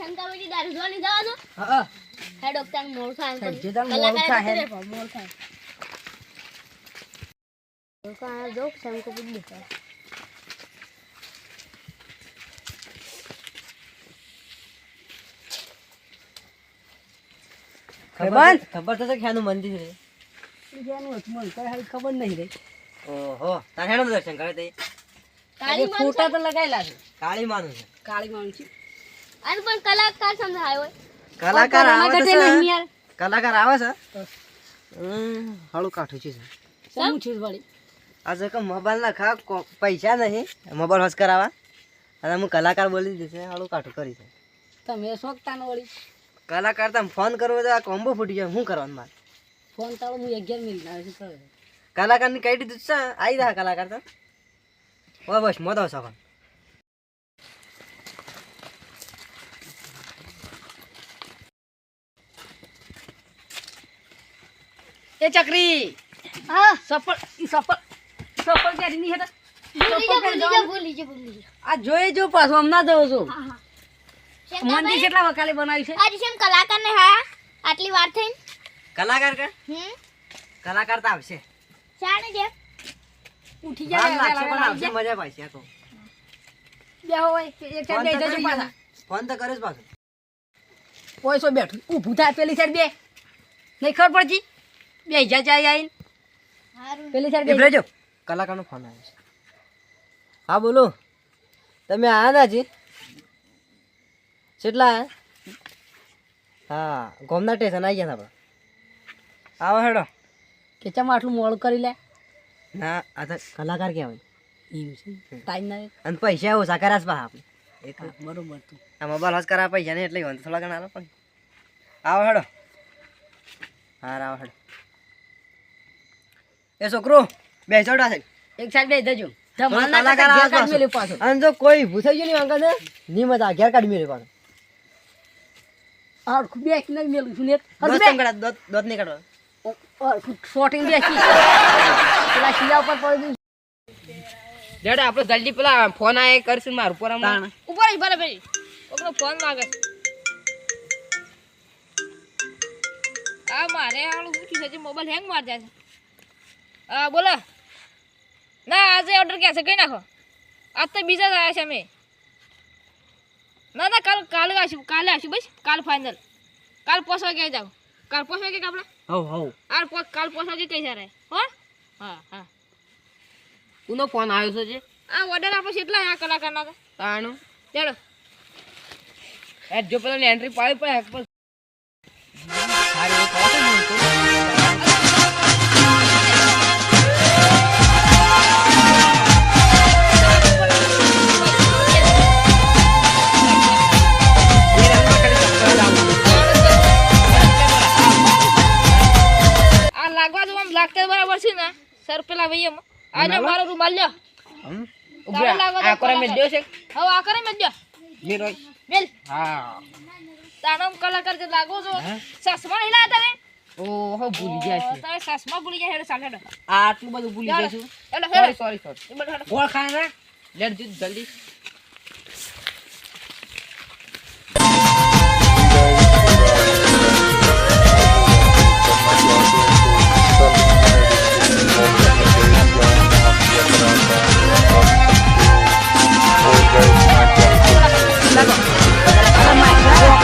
શંકાભાઈ દારૂ જોવાની જવાનું? હા હે. ડોક્ટર મોડ થાય. તાર મોડું કલાકાર થાય. પણ મોડ થાય. ડોક્ટર જો શંકાભાઈ દેખાય. ખબર ખબર તો ખ્યાનું મંદિર રે કઈ હાલ ખબર નહીં રે ઓહો તારે દર્શન કરે તે કાળી ફોટા તો લગાયેલા છે. કાળી માનું છે. કાળી માનું છે. અને પણ કલાકાર સમજાયો કલાકાર આવે છે કલાકાર આવે છે? હાળું કાઠું છે સમું છું વળી. આજે કે મોબાઈલ ના ખા પૈસા નહીં. મોબાઈલ હોશ કરાવા અને હું કલાકાર બોલી દીધું છે હાળું કાઠું કરી છે. તમે શોખતા ન વળી. કલાકાર તમે ફોન કરવો તો આ કોમ્બો ફૂટી જાય શું કરવાનું મારે? ફોન તાળો હું અગિયાર મિનિટ આવે છે કલાકારની કહી દીધું છે આવી રહ્યા કલાકાર તો ઓ બસ મોદો સફર એ ચકરી. હા. સફળ સફળ સફળ ક્યાંથી ની હતા? આ જોઈ જો પાછું હમણાં છું. મંદિર કેટલા વકાલે બનાવ્યું છે? આજે કલાકાર ને હા આટલી વાર થઈ કલાકાર કે? હમ? કલાકાર તો આવશે. ઉઠી જાય મજા પાછી આ તો. બેહો હોય એક ફોન તો બેસી જજો પાછા. ફોન તો કરે જ પાછું પોઈસો બેઠું. ઊભું થાય પેલી સાઈડ બે. નહીં ખબર પડતી? બે જા જાય આવીને હારું. પેલી સાઈડ રહેજો કલાકારનો ફોન આવ્યો છે. હા બોલો. તમે આવ્યા ના જી? કેટલા આયા? હા ગોમના સ્ટેશન આવી ગયા આપણે આવો હેડો. કે ચમ આટલું મોડું કરી લે. ના આ તો કલાકાર કહેવાય. એવું છે. ટાઈમ ના અને પૈસા ઓછા કર્યા છે પાછા આપણે. એક બરોબર તું. આ મોબાઈલ હોશ કરા પૈસા ને એટલે વાંધો થોડા ઘણા આલો પણ. આવો હેડો. હા આવો હેડો. એ છોકરો બે ડા એક સાઈડ બે જજો. અને જો કોઈ ઊભું થઈ ગયું ને અંકલની મજા ઘેર કાઢી મેળવી પાછો. હરખું બે નહીં મેલું છું ને દોત? દોત નહીં કાઢવા. પેલા શિયા ઉપર પડી જડે આપણે જલ્દી પેલા ફોન આય કરશું મારું ઉપર. ઉપર બરાબર ઓકનો ફોન લાગે આ મારે હાલું શું છે મોબાઈલ હેંગ માર જાય છે. હા બોલો. ના આજે ઓર્ડર ક્યાં છે? કઈ નાખો. આજ તો બીજા જ આવ્યા છે અમે. ના ના કાલ કાલે આવશું કાલે આવશું બસ. કાલ ફાઇનલ કાલ પોસ વાગે જાવ કાલ પોસ વાગે આપણે? હવ હવ. આ કાલ પોસ વાગે કઈ સારા હો? હા હા. કોનો ફોન આવ્યો છે આ ઓર્ડર આપણે કેટલા આ કલાકારના તાણું. ચાલો. એ જો પેલો એન્ટ્રી પાડી પડે હેક છે ને સર પેલા વૈયમ આજે મારો રૂમાલ લ્યો. હમ? કરે મે તો છે. હવે આ કરે મેં દ્યો. બેલ. હા. તાણમ કલાકાર જે લાગો છો સસમા હિલા તને ઓહો ભૂલી ગયા છે તમે સસમા ભૂલી ગયા હેડો ચાલ હેડો. આટલું બધું ભૂલી ગયા છું સોરી સોરી હેડો. ઓળખાણ રાખ લેટ જલ્દી.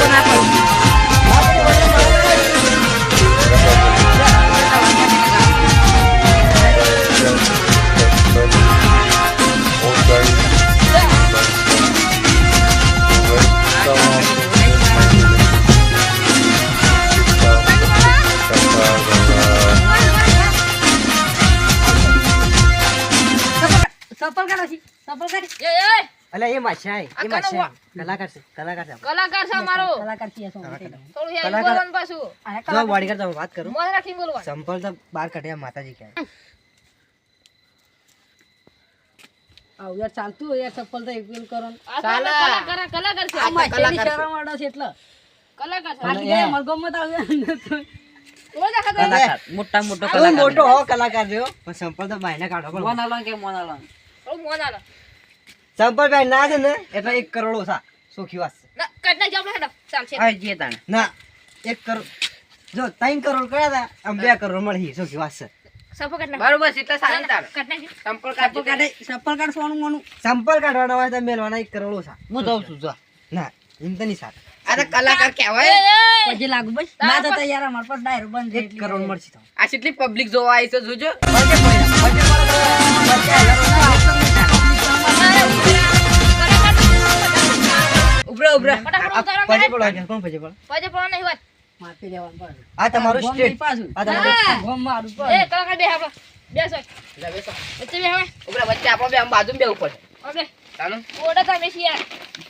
સફળ એ માછા એ કનો કલાકાર છે કલાકાર છે કલાકાર છે મારો કલાકાર છીએ થોડું હેલ્પ બોલવાનું પાછું. જો વાત કરું. રાખીને સંપલ તો બાર કઢ્યા માતાજી કહેવાય આવું યાર ચાલતું યાર સફળ તો એક કરો ને. આ તો અમે કલાકાર કલાકાર છે. આ માછલીની શરમ અડે છે એટલે. કલાકાર છે. બાકી ગયા મલગોમાં તો આવ્યા મોટા મોટો તું મોટો હો કલાકાર રહ્યો સંપલ તો બાયને કાઢો પણ થોડું મોન આલો સંપલ ભાઈ ના છે ને એટલે એક કરોડ ઓછા સુખી વાત ના એક કરોડ. જો ત્રણ કરોડ કર્યા હતા આમ બે કરોડ મળી કે વાત છે. સંપલ કાઢવાના હોય તો મેળવાના એક કરોડ ઓછા હું દઉં છું જો. ના એમ તો નહીં સારું આ તો કલાકાર કહેવાય. પછી લાગુ ભાઈ ના તો યાર અમાર પર ડાયરો બંધ એક કરોડ મળશે તો. આ કેટલી પબ્લિક જોવા આવી છે જોજો. ઉભરા ઉભરા. ફટાફટ પડો પછી કોણ પછી પડો? પછી પડો નહીં વાત માપી લેવાનું પડે આ તમારું સ્ટેટ આ તમારું ગોમ મારું એ પડે કલાકાર બે આપણો. બેસો. વચ્ચે બે હવે. ઉભરા વચ્ચે આપણો બે આમ બાજુમાં બે ઉપર. હવે તાનું ઓડા તમે શિયાર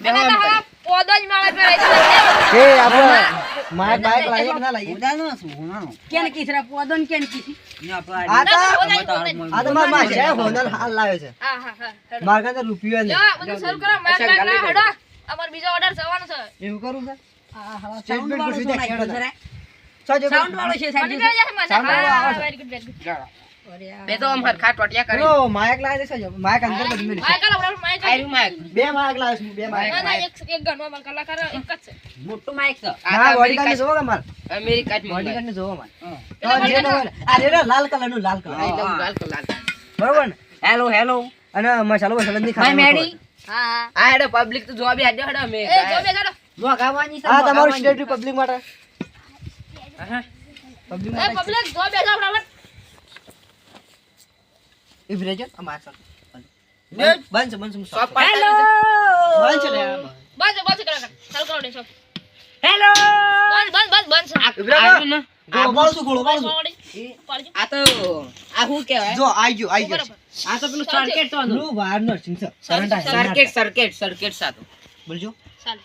બે હવે. પોદો જ માળા પર એ આપણે માય બાઈક લાવીએ કે ના લાવીએ કેને કીધરા પોદન કેને કીધી આ તો આ તો મારા માસે હોનર હાલ લાવ્યો છે. હા હા હા. મારા કાંઈ તો રૂપિયો નહીં. જા, બધું શરૂ કરો માર અચ્છા, માર ગાલી ના હેડો અમાર બીજો ઓર્ડર જવાનો છે. એવું કરું છે? સાઉન્ડ વાળો છે સાઉન્ડ વાળો છે સાઉન્ડ વાળો આવે છે. વેરી ગુડ વેરી ગુડ બે તો આમ હરખા ટોટિયા કરી. ઓ માયક લાવે છે જો માયક અંદર બધી મેલી માયક લાવ માયક આયુ માયક? બે માયક લાવે છે બે માયક ના ના એક એક ગણવા માં કલાકાર એક જ છે. મોટું માયક છે આ બોડીગાર્ડ ને જોવો માર અમેરિકા જ બોડીગાર્ડ ને જોવો માર તો જે નો આ રે લાલ કલરનું લાલ કલર. એકદમ લાલ કલર. બરોબર ને? Hello hello. અને મસાલો મસાલો નહીં માય મેડી? હા. હા આ હેડો પબ્લિક તો જોવા બી હાડો હેડો મે એ જો બે હેડો. જોગાવાની છે આ તમારું. સ્ટેટ પબ્લિક માટે. પબ્લિક એ માટે પબ્લિક જો બે હેડો બરાબર ઈ ભરેજો આ માર સર. બંધ બંધ શોપ પર બંધ છે બંધ. બસ કલાકાર ચાલુ કરો દેશો હેલો બંધ બંધ બંધ બંધ છે. આ- ઉભરા આયરું ને. ગોળો બાળશું, ગોળો બાળશું. પાડી પાડી. આ તો આ શું કહેવાય? જો આઈ ગયો આઈ ગયો બરાબર. આ તો પેલું સર્કિટ તો હતું. નું વાર નર્સિંગ છે કરંટ આ સર્કિટ સર્કિટ સર્કિટ સાતું બોલજો. ચાલ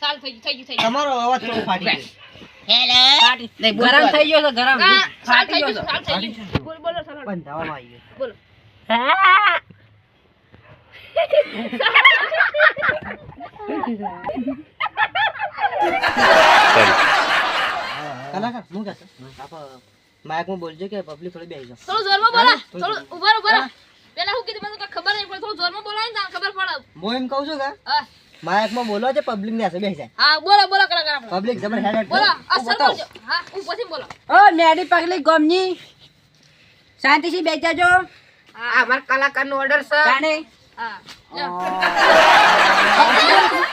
ચાલ થઈ ગયું થઈ ગયું થઈ ગયું. તમારો અવાજ થોડો ફાટી ગરમ થઈ ગયો ગરમ. ફાટી ગયો બંધાવામાં આવી ગયો બોલો. કલાકાર હું કહેતો માઇકમાં બોલજો કે પબ્લિક થોડી બેસી જાવ થોડું જોરમાં બોલો થોડું ઊભા ઊભા પેલા શું કીધું મને ખબર નહીં પડે થોડું જોરમાં બોલાય ને ખબર પડે હું એમ કહું છું કે હા. માઇકમાં બોલો છે પબ્લિક ને બેસી જાય. હા બોલો બોલો કલાકાર પબ્લિક જબર હેડ બોલો અસર હા હું પછી બોલો. ઓ મેડી પગલી ગમની. શાંતિથી બેસી જાજો હા અમાર કલાકારનો ઓર્ડર છે. હા.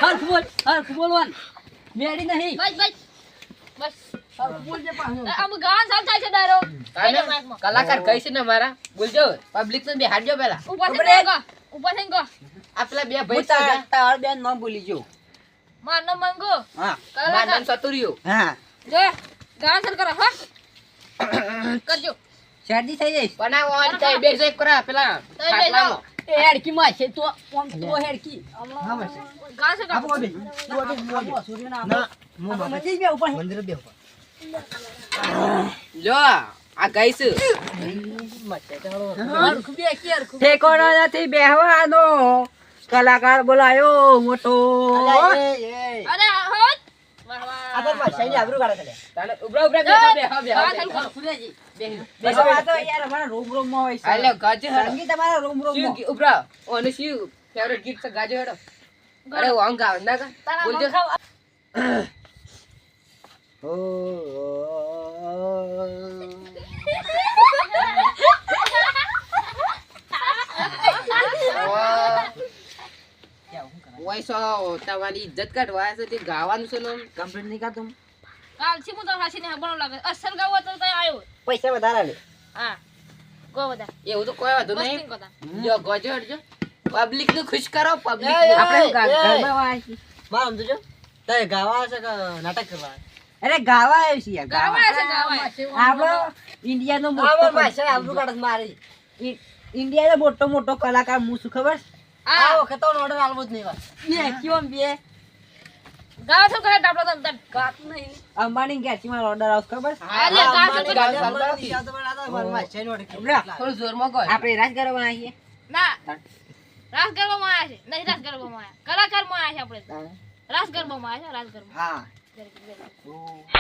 હર્ષ બોલ હર્ષ બોલવાન મેડી નહીં. બસ બસ. બસ. કલાકાર કઈ છે ને મારા બોલજો પબ્લિક ને બેહાડજો પેલા ઊભા થઈને કહો, ઊભા થઈને કહો. આ બે ભાઈ તાર બેન ન બોલી જો. માર મંગો. હા. કલાકાર. સતુરિયો. હા. જો, ગાવાનું ચાલુ કરો, હા. કરજો. શરદી થઈ જઈશ. બનાવો અને તઈ બેસો એક કરા પેલા. ખાટલામાં. એ હેડકી માં છે તો આમ તો હેડકી. હા બસ ગાસે ચાલુ આપો. બે તું આપો. સૂર્યના ના મો બાપા મંદિર બે ઉપર. મંદિર બે ઉપર. જો આ ગઈસ. કે ઠેકોડો નથી બેહવાનો. કલાકાર બોલાયો મોટો. અલા, એ, એ. અરે, હોત. મારા શાહીની આબરૂ કાઢે છે તાને ઉભરા ઉભરા બેહો બેહો બેહો હા, ચાલુ કરો. સુરેજી બેહો. બેસો આ તો યાર અમારા રૂમ રૂમમાં હોય છે. હાલો ગાજો હેડો. સંગીત અમારા રૂમ રૂમમાં ઉભરા? ઓને શું ફેવરેટ ગીત છે? ગાજો હેડો. અરે વાંગ ગાવ ના ગા બોલજો. ઓ, ઓ, ઓ. વોઇસ તમારી ઇજ્જત કાઢવા છે તે ગાવાનું છે ને કમ્પ્લીટ નહીં કરતું કાલથી હું તો હાસીને હબણો લાગે. અસલ ગાવું તો તો આયો. પૈસા વધારે લે હા. ગો બધા. એવું તો કોઈ વાંધો નહીં જો ગોજો હડજો પબ્લિક ને ખુશ કરો પબ્લિક આપણે એ. ગરબા વાયમાં સમજો તારે ગાવા છે કે નાટક કરવા અરે ગાવા આવ્યો છે ગાવા ગાવા છે, ગાવા છે. આપણો ઇન્ડિયાનો મોટો. માશે આબરૂ કાઢે મારી ઇન્ડિયાનો મોટો મોટો કલાકાર હું છું ખબર આ. વખત તો ઓર્ડર આલવો જ નહીં વાત બે કેમ બે ગાવા છે કરે ડાબલો તમ તમ. ગાતું નહીં અંબાણી ઓર્ડર ખબર પણ આપણે રાજ કરવા આવીએ ના. રાસ ગરબામાં આયા છે. નહીં રાસ ગરબામાં આયા. કલાકારમાં આયા છે આપણે. રાસ ગરબામાં આયા છે, રાસ ગરબા. હા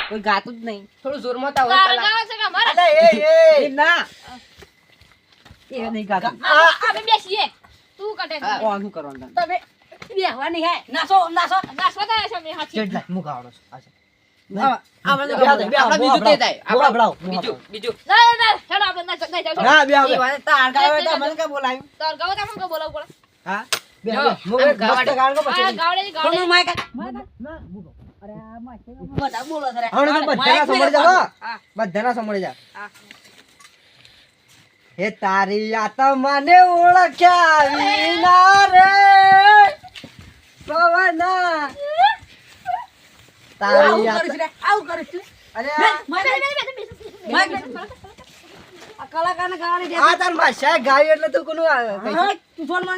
કોઈ ગાતું જ નહીં થોડું જોરમાં તાવ તારે ગાવા છે કે અમારે? અલા, એ, એ. એ ના એ નહીં ગાતું આ- આપણે બેસીએ. શું કરવાનું તમે બેહવા હે. નાસો નાસો નાચવા તો છે. અમે હાચી ચેટ લાય, ગાવડો. છું. આ છે. આ- આ બધું બે હાથ, આપણે બે હાથ, બીજું તે થાય. હું તાર ગાવે તો મને ગાવ છે. છે મેં ઓળખ્યા વિના રે પવના તારી આવું આત્મા- આવું કરીશ તું. અરે કલાકારને ગાવાની દે. આ તાર માશા ગાયું એટલે તું કોનું આ હા, કહીશ?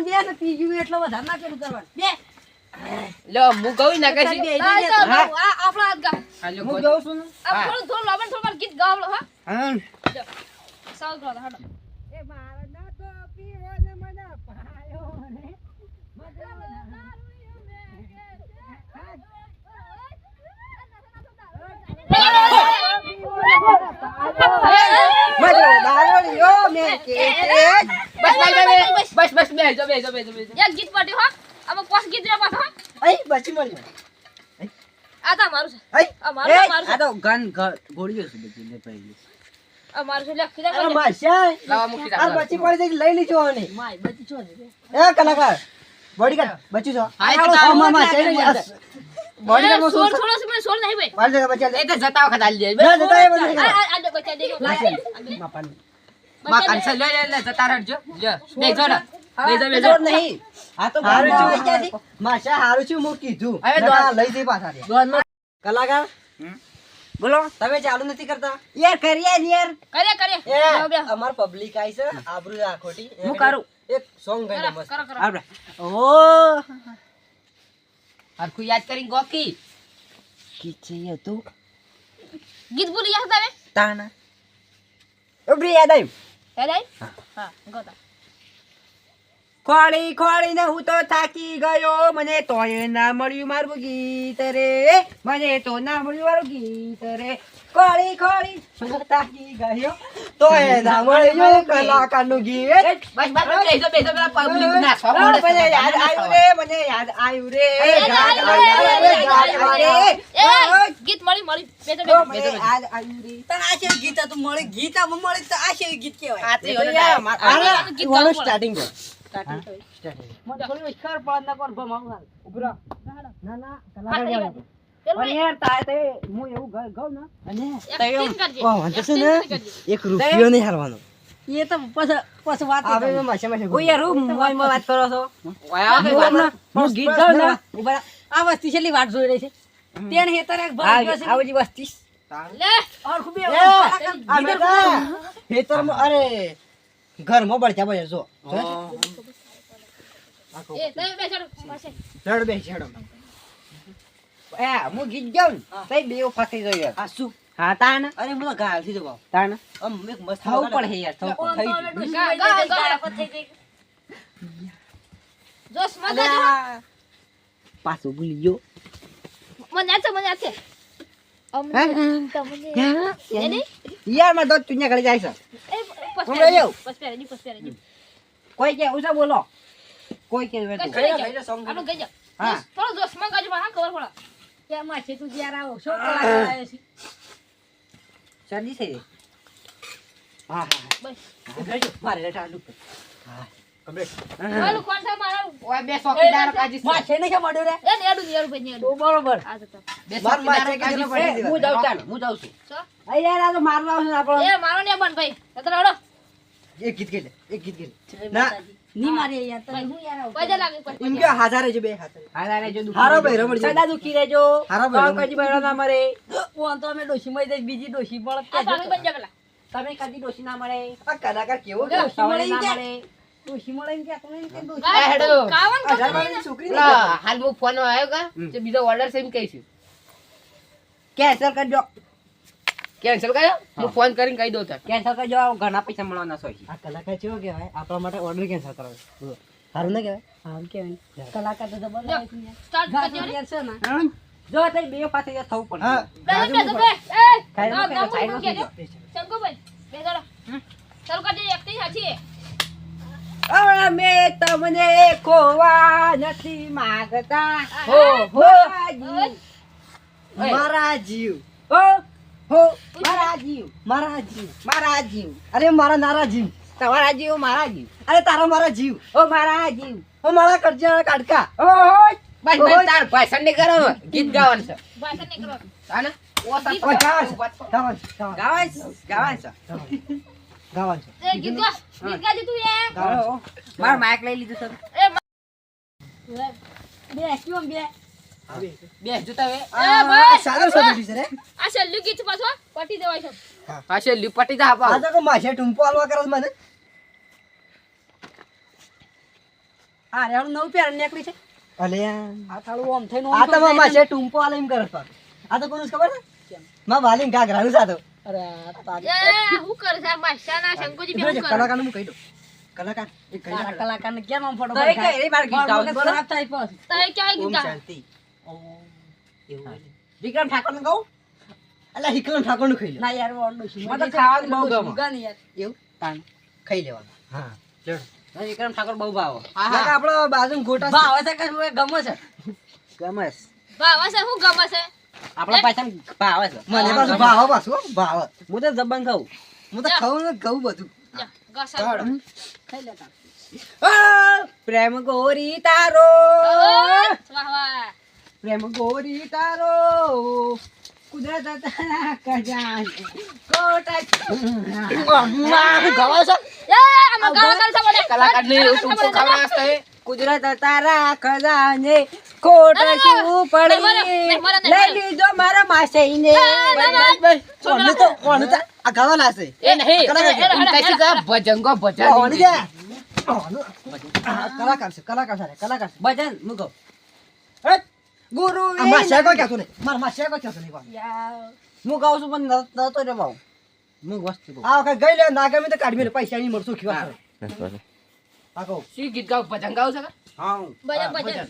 દે ને ત્રીજું એટલે વધારે ના પેલું કરવાનું. બે. લો હું કહું ના કશી બે, ના, બે, એ તો બે. ગાવ, આપણો હાથ ગાવ હું કોઈ. છું આ થોડું થોડું લાવવાનું થોડું ગીત ગાવલો હા હા. સાવ કરો હેડો મારો દારૂડિયો મેં કે બસ બસ બસ બસ બસ બેસો બેસો બેસો બેસો એક ગીત પાડ્યું હા આમાં પાંચ ગીત રહ્યા પાછા અહીં બચી મળ્યો આ તો મારું છે આ મારું મારું આ તો ગન ગોળીઓ છે બધી ને પડી આ છે લે કીધા અરે માશા લાવા મૂકી આ બચી પડી જઈ લઈ માય, બધી છો ને. એ કલાકાર બોડીગાર્ડ બચી છો હા, એ તો આ મામા મત માશા લાગે ને મને. બોડીગાર્ડમાં એ, સોળ શું સોળ છે, મને સોળ નહીં ભાઈ. મારી જગ્યા બચી એ તો જતા વખત આલી દે. ના જતા એ બધું આ- આ- આ જો બચ્ચા માં કંસલ લે લે લે જતા રહેજો. લ્યો બેસો ને. બેસો બેસો જોર નહીં. આ તો હારું છું. આવી ગયા છે. માશા હારું છું હું કીધું. હવે નકર લઈ જઈ પાછા રે. દોડમાં. કલાકાર? બોલો. તમે ચાલુ નથી કરતા? યાર કરીએ યાર. કરે કરે. અમાર પબ્લિક આઈ છે આબરૂ આ ખોટી હું કરું. એક સોંગ ગાઈને મસ્ત. કરો કરો. આપણે ઓ હરખું યાદ કરીને ગોકી કીચે તું ગીત ભૂલી ગયા હતા તમે તાના યાદ આવ્યું યાદ આવ્યું હા ગોતા ખોળી ખોળીને હું તો થાકી ગયો. મને તોય ના મળ્યું મારું ગીત રે. મને તો ના મળ્યું મારું ગીત રે. ખોળી ખોળી થાકી ગયો. તો એ ના મળ્યું ગીત. બસ બસ બસ બેસો બેસો પેલા પબ્લિક ના સો મને યાદ આવ્યું રે મને યાદ આવ્યું રે. યાદ આવ્યું રે. એ ગીત મળી મળી. બે તો ઓ, યાદ આવ્યું રે. તને આ છે ગીત હતું? મળી ગીત મળી તો આ છે ગીત કહેવાય? આ તો એ તો તો ગીત તું. સ્ટાર્ટિંગ કર. Starting થયું. મને થોડી ખબર પડે ના કોણ ભમ આવું હાલ. ના ના. હા, કલાકાર થઈ જાવ. ગયું. પેલું પણ યાર તારે તે હું એવું ગ- ને? અને? એક વાંધો છે ને? રૂપિયો નહીં હારવાનો એ તો પછી પછી વાત આવે છે મેં માશા માશા યાર હું મોબાઈલમાં વાત કરો છો? હું ગીત ગાઉં ને બસ. આ વસ્તી છેલ્લી વાત જોઈ રહી છે. તેને હેતર એક ભાગ ગયો છે. આવજી વસ્તી. લે. ઓર ખૂબ હેતર એવું. આ મોબાઈલ બળચા બળે જો. હેડ બે હેડો એ હું ગીત જાઉં ને તઈ બે ફસાઈ ગયો યાર. આ શું? હા તાણ. અરે મને ગાળથી જવાબ તાણ. આમ એક મસ્ત થાવ પણ હે યાર થવું પડે. ગા ગા ગા જોશ મજા પાછું ભૂલી ગયો. મને આછે છે મને આછે છે યારમાં દોત તુન્યા ઘરે જાય છે. કોઈ કે ઉસા બોલો કોઈ કે હા. થોડો જોશમાં ગાજો હા ખબર પડે કેમાં છે તું જ્યારે આવો શું કલાકાર આવ્યો છે શરદી થઈ હા હા બસ હા ગયો મારે રેઠા ડૂબ પેલું કોણ છે મારા ઓય બે ચોકીદાર કાજી માં છે ને કે મળ્યો રે એ નેડું નેડું ભાઈ નેડું બરોબર આ જતા બે મારમાં ચોકીદાર છે કે કાજી જેને પડી એ, દીધા. હું જાઉં ચાલ હું જાઉં છું અરે યાર આ તો મારવા આવશે આપણો એ મારો ને બન ભાઈ જતા રહો એક ગીત ગઈ લે, એક ગીત ગઈ લે. ના. ની મારી યાર તને હું યાર આવું પૈસા લાગે પર ઇમ કે હાથા રહેજો બે હાથા હા તારે દુખી હારો ભાઈ રમણ સદા દુખી રહેજો. હારો ભાઈ કાં કદી બૈરો ના મળે. ઓ તો અમે ડોશી માં દે બીજી ડોશી મળે કે તમે બન જા પેલા. તમે કદી ડોશી ના મળે. આ કલાકાર કેવો ડોશી મળે ના? મળે. ડોશી મળે કે તમે કે ડોશી- હેડો. કાવન વર્ષની છોકરી હાલ હું ફોન આવ્યો કા? બીજો ઓર્ડર છે એમ કહીશું કેન્સલ કરજો કેન્સલ કર્યો? હું ફોન કરીને કહી દઉં તાર કેન્સલ કરજો ઘણા પૈસા મળવાના છે આ કલાકાર કેવો કહેવાય? આપણા માટે ઓર્ડર કેન્સલ કરાવે. સારું ના કહેવાય? આમ કેવાય કલાકાર તો જબરદસ્ત. સ્ટાર્ટ કરજો ને. જો તે બે પાસે જ થવું પડે. હા. બે. એ, ખાઈ લો, શંકુભાઈ, બેસાડો. ચાલુ કરજે, સાચી. હવે તમને ખોવા નથી માંગતા. હો, હો. જીવ. ઓ હો મારા જીવ મારા જીવ મારા જીવ. અરે મારા નારા જીવ. તમારા જીવ મારા જીવ. અરે તારા મારા જીવ. ઓ મારા જીવ. ઓ મારા કરજા કાઢકા ઓ હોય બસ બસ તાર ભાષણ નહીં કરો. ગીત ગાવાનું છે. ભાષણ નહીં કરો. તાને ઓ ગાવા છે. ગાવા ગાવાનું ગાવાનું છે. ગાવા છે એ ગીત ગા ગીત ગાજે તું એ. ગાઓ. મારો માઇક લઈ લીધું સર એ બે કેમ બે? બે જોતા હવે એ સારો છે રે. આ છેલ્લું ગીત પાછો પટી દેવાય છે. પાછળ લીપટી જા આપા આ તો માશે ટુંપો આલવા કરે મને. હા રેણું નવું પેર નીકળી છે. અલે. આ થાળું આમ થઈને આ તો માશે ટુંપો આલે એમ કરે છે આ તો કોનું ખબર છે? માં વાલીન ઘાઘરાનું સાતો અરે એ હું કરે છે? આ માશાના શંકુજી બી હું કરે? કલાકારનું કહી દઉં. કલાકાર. કહી કેમ આમ ફોટો તો એ કે એ ગીત ગાવું ખરાબ થાય પછી. તો ક્યાં ગીત ઓમ વિક્રમ ઠાકોર ને. કહું? અલા ઠાકોર ઠાકોરનું ખાઈ લે. ના યાર ઓંડો છું. મને ખાવાનું બહુ ગમે. યાર. એવું? તાન ખાઈ લેવાનું. હા ચડ મને વિક્રમ ઠાકોર બહુ ભાવો. હા આપણો બાજુ ગોટા ભાવે છે કે હું ગમે છે? ગમે છે. ભાવે છે હું ગમે છે? આપણા પાછળ ભાવે છે મને પાછું ભાવ પાછું હો, ભાવ હું. તો જબાન ખાઉં. હું તો ખાઉં ને ખાઉં બધું. ખાઈ લેતા પ્રેમ ગોરી તારો. વાહ વાહ. પ્રેમ ગોરી તારો કુદરત તારા કજાન કોટા ગવા છો? એ આમાં કલાકાર છો? બોલે કલાકાર ને ટૂંકો છે ખબર હશે કુદરત તારા ખજાને. કોટ શું પડી. લઈ લીધો મારા માસેઈને ના, ના. તો કોણ તો. આ ગાવા લાશે. એ નહીં. છે. કહેશે કે ભજંગો ભજન દે ઓને. કલાકાર છે કલાકાર છે કલાકાર છે. ભજન મૂકો. હટ, ગુરુ માસ્યા કોઈ કહેતો નહીં મારા માસ્યા કોઈ કહેતો નહીં બાપ. હું ગાઉં છું પણ ન- નતો રે બાઉ હું વસ્તુ આ વખત ગઈ લે ના ગમે તો કાઢી મેલે પૈસા ની મળશું ખીવા આ કહું શી ગીત ગાવ ભજન ગાવ છે હા ભજન ભજન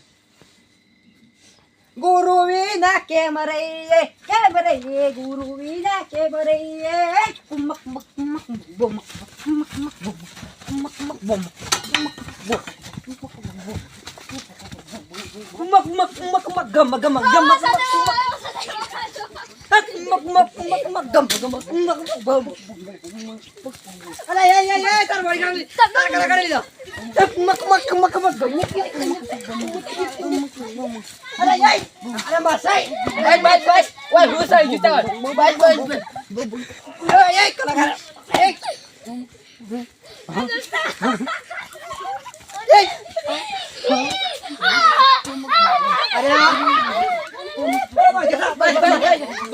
ગુરુ વિના કેમ રહીએ કેમ રહીએ ગુરુ વિના કેમ રહીએ મક મક મક બોમ મક મક બોમ મક મક બોમ મક મક મક મક ગમ ગમ ગમ મક મક મક મક મક ગમ ગમ મક બોમ અરે એ એ એ તાર વળી ગાલી તાર કરા કરી લીધો મક મક મક મક ગમ અરે એ અરે માસાઈ બસ બસ બસ ઓય હું સઈ જુતા બસ બસ બસ એ કલાકાર એ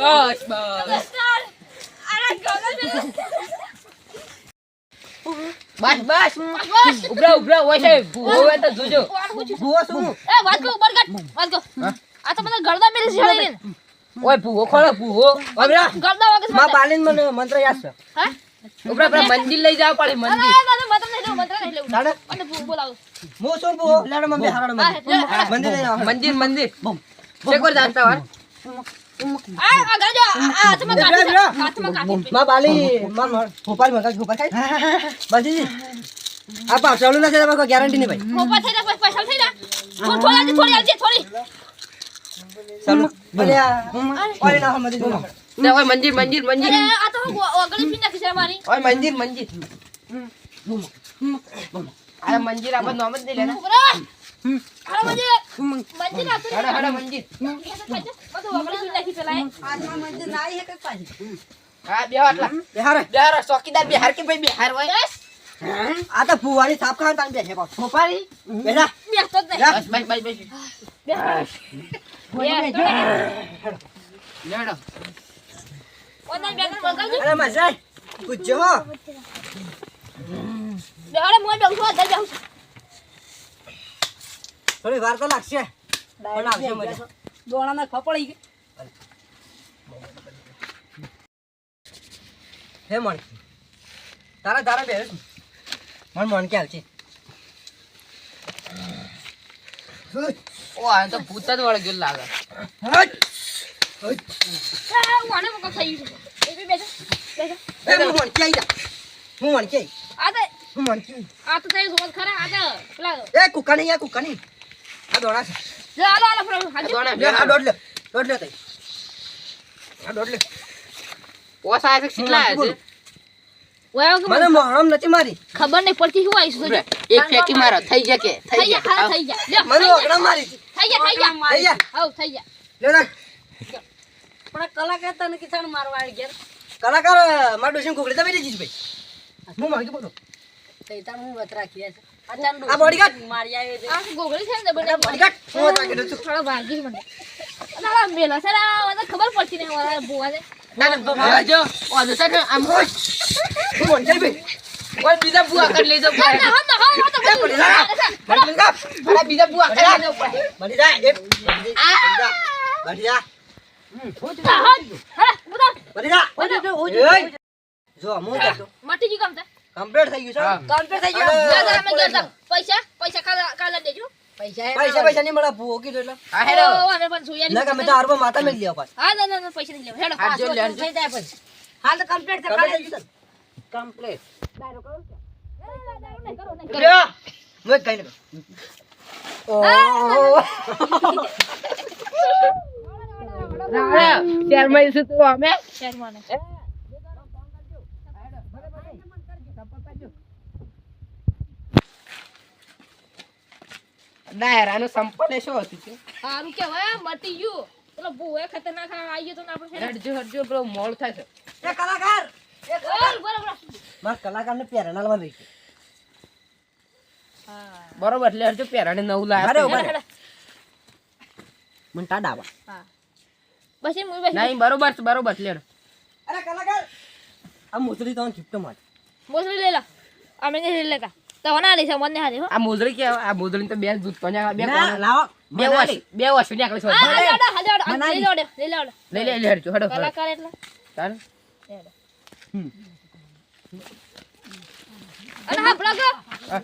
બસ બસ. બસ બસ. ઉભરા ઉભરા હોય છે. હોય તો જોજો. ભૂવો શું. એ વાત કહું બરગટ વાત કહું આ તો બધા ગરદા મેરે છે ઓય ભૂવો ખોળો ભૂવો. ઉભરા. ગરદા વાગે માં બાલીન મને મંત્ર યાદ છે. હે? ઉભરા પર મંદિર લઈ જાવ પડે મંદિર. મંત્ર નહીં લેવું મંત્ર નહીં લેવું. તાણે અને ભૂ બોલાવો. મો શું ભૂવો? લેડો મમ્મી હારડ મંદિર. મંદિર મંદિર લઈ આવો. મંદિર મંદિર. શેકોર જાણતા વાર ગેરંટી નહીં ભાઈ. મંદિર મંદિર મંદિર મંદિર. મંદિર મંદિર. આપણે નામ જ નહીં લેના. ચોકીદાર બિહાર કે ભાઈ બિહાર હોય આ તો ફુવારી સાફ ખાવા તાન બેસે પાછો ફોપારી છું થોડી વાર તો લાગશે. પણ આવશે મજા દોણાના ખપડી ગઈ. હે મણ તારા તારા બે મણ મણ કે આવશે ઓ આ તો ભૂત જ વળગ્યો લાગે. આ મને થઈ ગયું લાગે એ બી બેસો બેસો. એ હું મણ કે જા. હું મણ આ તો આ તો થઈ ગયું ખરા આ તો. પેલા એ કુકા નહીં આ કુકા નહીં આ દોણા છે જો હાલો હાલો ફરો હાજો દોણા લે આ દોડ લે દોડ લે તઈ. આ દોઢ લે. પોસ આયા કેટલા છે મને મોહરમ નથી મારી. ખબર નહીં પડતી શું આવીશું એક ફેંકી મારો થઈ જાય કે? થઈ થઈ જા હા થઈ જા મને ઓગણા મારી થઈ જા થઈ જા થઈ જા. હવ થઈ જા લ્યો રાખ. પણ કલાકાર તને કિસાન મારવા આવી ગયા. કલાકાર મારા ડોશીને ખોખડી દબાઈ દેજીશ ભાઈ. હું. માંગી બોલો તૈતાર હું વત રાખી છે. આ bodyguard. મારી આવે છે આ ગોગળી છે ને બને બોડીગાર્ડ. હું રાખી દઉં છું. થોડો ભાગી મને. ના મેલા સર આ ખબર પડતી નહીં મારા ભૂવા છે ના ના હવે જો ઓન સર આમ હું મોંચાઈ ભાઈ કોઈ બીજા બુઆ કરી લેજો હા ના હા ના હા તો બળી જા. બળી બીજા બુઆ કરી લેજો બળી જા. એ, બળી જા. બળી જા. હા બધા બળી જા. એય. જો હું મટી ગયું કામ કમ્પ્લીટ થઈ ગયું છે કમ્પ્લીટ થઈ અને ગયો જા જા અમે ગયા તા. પૈસા પૈસા કાલે કાલે દેજો પૈસા પૈસા પૈસા નહીં મળે ભૂવો કીધું એટલે હા હેડો ઓ, અમે પણ સુયારી ના ગમે તો હારમાં માતા મેળ લેવા પાછા હા ના ના ના પૈસા નહીં લેવા હેડો હાથ જો લે હાથ જો. થઈ જાય પછી હાલ તો કમ્પ્લીટ છે કમ્પ્લીટ થઈ ગયું છે કમ્પ્લીટ લ્યો. હું એક કઈ નહીં ઓહ. શહેરમાં જઈશું તો અમે શહેરમાં ને. ડાયરાનો સંપલ એ શું હતું છે હારું કેવાય મટી ગયું. પેલો ભૂવે ખતરનાક આવી ગયો તો ના આપણે હટજો હટજો પેલો મોળ થાય છે. એ કલાકાર એ બરાબર માર કલાકારને પહેરણ આલવાનું રહી ગયું. બરોબર એટલે હટજો પેરાને નવું અરે લાયા ઊભા છે. રહે. મને ટાઢા આવા. બસ એમ બસ નહીં બરોબર છે બરોબર છે અરે કલાકાર આ મોસરી તો ગિફ્ટમાં મોસરી લઈ લો. અમે નહીં લઈ લેતા. તો ના લઈ મને હારી હો આ મોજરી કે આ મોજરી તો બે દૂધ કોને બે ના કોને- લાવો બે વર્ષ બે વર્ષ નીકળે છે હા હા લેવડો, હા લેવડો. આ બનાવી. લઈ લેવડો, લઈ લેવડો. લઈ લે લે હટજો હટો હટો. કલાકાર એટલે ચાલ અને હા પ્લગ હા.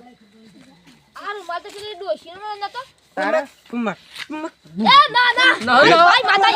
આ રૂમાલ તો પેલી ડોશીનો નતો તારે કુમાર એ ના ના નો નો ભાઈ માતા